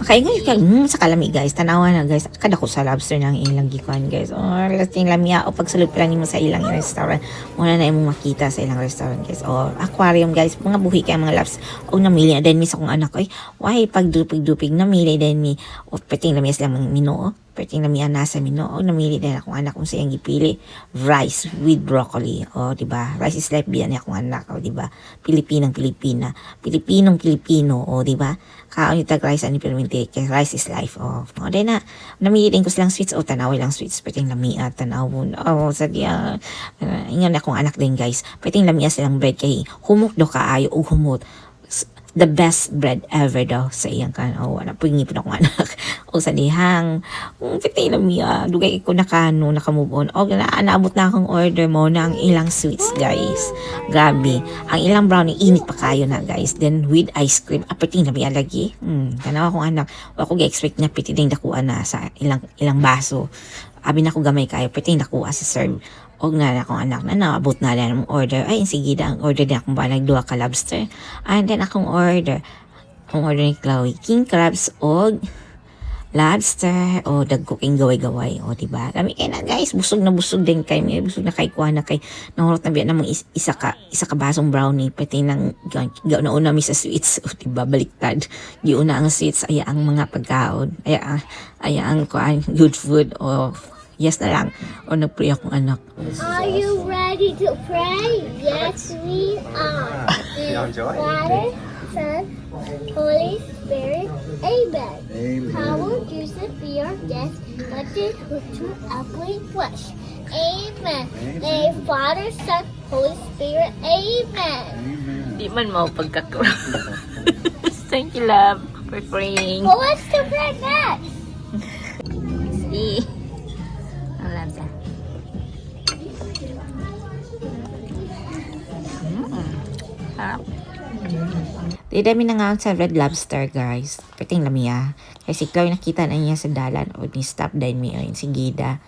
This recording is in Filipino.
Makaingon kag mm, sa kalami guys. Tanawa na guys. Kada ko sa lobster ng ilang gikuan guys. Or lasting lamia o pagsulod pa lang nimo sa ilang restaurant. Muna na imong makita sa ilang restaurant guys. Or aquarium guys. Mga buhi kay mga lobster. O namili na din mi sa kong anak ko. Why pag dupig-dupig namili din mi. O peting lamia sila mga mino. Peting lamia nasa mino. O namili din akong anak kung siyang gipili. Rice with broccoli. O di ba? Rice is life biyan akong anak. O di ba? Pilipinang Pilipina. Pilipinong Pilipino. O di ba? Kaon yung tag rice ani permente kay rice is life oh o day na namili din ko silang sweets o tanaw lang sweets peting lamia tanawon oh sa dia uh, ingon akong anak din guys peting lamia silang bread kay humok do kaayo og humot the best bread ever daw sa iyang kan oh wala pingi pa akong anak o sa dihang um, peting lamia dugay ko nakano nakamove on. O na naabot na akong order mo na ang ilang sweets guys. Grabe. Ang ilang brownie init pa kayo na guys. Then with ice cream aperting na biya lagi? Hmm tanaw akong anak. Wa ko expect na piti ding dakuan na sa ilang ilang baso. Abi na ko gamay kayo piti dakuha sa serve og na na akong anak na naabot na lang ang order. Ay sige da ang order din akong ba nagduha ka lobster. And then akong order. Ang order ni Chloe king crabs og lobster o dagko king gaway-gaway o diba kami kay na guys busog na busog din kay may busog na kay kuha na kay nahurot na biya namang is- isa ka isa ka basong brownie pati nang gaw na una mi sa sweets o diba baliktad giuna ang sweets aya ang mga pagkaon aya ang aya ang kuan good food o yes na lang o nagpray akong anak Are you ready to pray? Yes, we are. In Father, Son, Holy Spirit. Amen. Amen. Power, Jesus, be our death, but this who to ugly flesh. Amen. A Father, Son, Holy Spirit. Amen. di man mo pagkakro thank you love for praying Who wants to pray next? Si. Ang lasa. Mm. Sarap. Di dami na nga sa Red Lobster, guys. Piting lamiya. Kaya si Chloe nakita na niya sa dalan o ni stop din mi ayun si Gida.